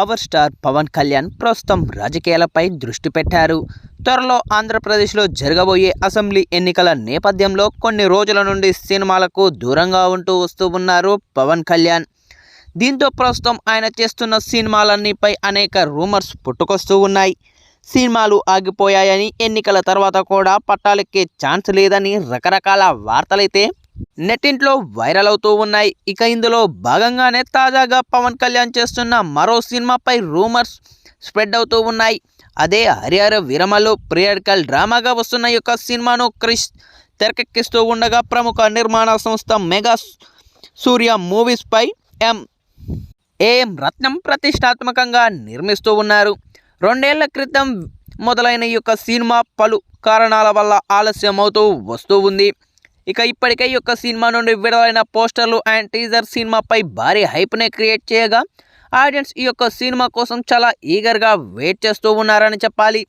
Power star Pawan Kalyan ప్రస్తుతం రాజకీయాలపై దృష్టి పెట్టారు. త్వరలో ఆంధ్రప్రదేశ్లో జరగబోయే అసెంబ్లీ ఎన్నికల నేపథ్యంలో కొన్ని రోజుల నుండి సినిమాలకు దూరంగా ఉంటూ వస్తూ ఉన్నారు పవన్ కళ్యాణ్. దీంతో ప్రస్తుతం ఆయన చేస్తున్న సినిమాలన్నీపై అనేక రూమర్స్ పుట్టుకొస్తూ ఉన్నాయి. సినిమాలు ఆగిపోయాయని ఎన్నికల తర్వాత కూడా పట్టాలెక్కే ఛాన్స్ లేదని రకరకాల వార్తలైతే నెట్టింట్లో వైరల్ అవుతూ ఉన్నాయి. ఇక ఇందులో భాగంగానే తాజాగా పవన్ కళ్యాణ్ చేస్తున్న మరో సినిమాపై రూమర్స్ స్ప్రెడ్ అవుతూ ఉన్నాయి. అదే హరిహర విరమలు ప్రియర్కల్ డ్రామాగా వస్తున్న ఈ యొక్క సినిమాను క్రిష్ తెరకెక్కిస్తూ ఉండగా ప్రముఖ నిర్మాణ సంస్థ మెగా సూర్య మూవీస్పై ఎం. ఏఎం రత్నం ప్రతిష్టాత్మకంగా నిర్మిస్తూ ఉన్నారు. రెండేళ్ళ క్రితం మొదలైన ఈ యొక్క సినిమా పలు కారణాల వల్ల ఆలస్యం అవుతూ వస్తూ ఉంది. ఇక ఇప్పటికే ఈ యొక్క సినిమా నుండి విడుదలైన పోస్టర్లు అండ్ టీజర్ సినిమాపై భారీ హైప్నే క్రియేట్ చేయగా ఆడియన్స్ ఈ యొక్క సినిమా కోసం చాలా ఈగర్గా వెయిట్ చేస్తూ ఉన్నారని చెప్పాలి.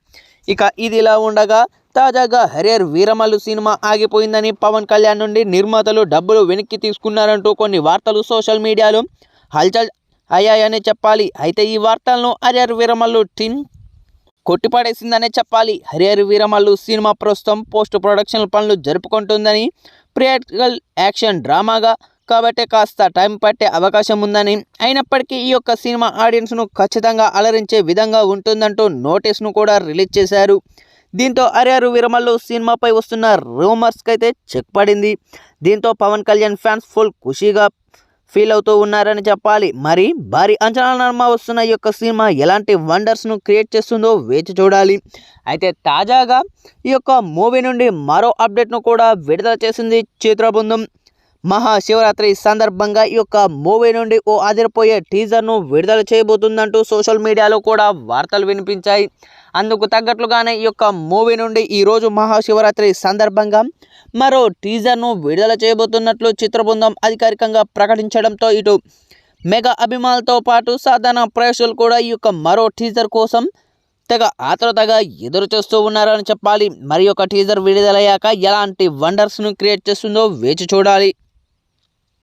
ఇక ఇది ఇలా ఉండగా తాజాగా హరియర్ వీరమల్లు సినిమా ఆగిపోయిందని పవన్ కళ్యాణ్ నుండి నిర్మాతలు డబ్బులు వెనక్కి తీసుకున్నారంటూ కొన్ని వార్తలు సోషల్ మీడియాలో హల్చల్ అయ్యాయని చెప్పాలి. అయితే ఈ వార్తలను హరియర్ వీరమల్లు టిన్ కొట్టిపడేసిందనే చెప్పాలి. హరిహరి వీరమల్లు సినిమా ప్రస్తుతం పోస్ట్ ప్రొడక్షన్ పనులు జరుపుకుంటుందని ప్రియాటికల్ యాక్షన్ డ్రామాగా కాబట్టి కాస్త టైం పట్టే అవకాశం ఉందని. అయినప్పటికీ ఈ యొక్క సినిమా ఆడియన్స్ను ఖచ్చితంగా అలరించే విధంగా ఉంటుందంటూ నోటీస్ను కూడా రిలీజ్ చేశారు. దీంతో అరియరు విరమల్లు సినిమాపై వస్తున్న రూమర్స్కి అయితే చెక్ పడింది. దీంతో పవన్ కళ్యాణ్ ఫ్యాన్స్ ఫుల్ ఖుషీగా ఫీల్ అవుతూ ఉన్నారని చెప్పాలి. మరి భారీ అంచనాల నడుమ వస్తున్న ఈ యొక్క సినిమా ఎలాంటి వండర్స్ను క్రియేట్ చేస్తుందో వేచి చూడాలి. అయితే తాజాగా ఈ యొక్క మూవీ నుండి మరో అప్డేట్ను కూడా విడుదల చేసింది చిత్రబృందం మహాశివరాత్రి సందర్భంగా ఈ యొక్క మూవీ నుండి ఓ అదిరిపోయే టీజర్ను విడుదల చేయబోతుందంటూ సోషల్ మీడియాలో కూడా వార్తలు వినిపించాయి. అందుకు తగ్గట్లుగానే ఈ యొక్క మూవీ నుండి ఈరోజు మహాశివరాత్రి సందర్భంగా మరో టీజర్ను విడుదల చేయబోతున్నట్లు చిత్రబృందం అధికారికంగా ప్రకటించడంతో ఇటు మెగా అభిమానులతో పాటు సాధారణ ప్రేక్షకులు కూడా ఈ యొక్క మరో టీజర్ కోసం తెగ ఆతృతగా ఎదురు చూస్తూ ఉన్నారని చెప్పాలి. మరి ఒక టీజర్ విడుదలయ్యాక ఎలాంటి వండర్స్ను క్రియేట్ చేస్తుందో వేచి చూడాలి.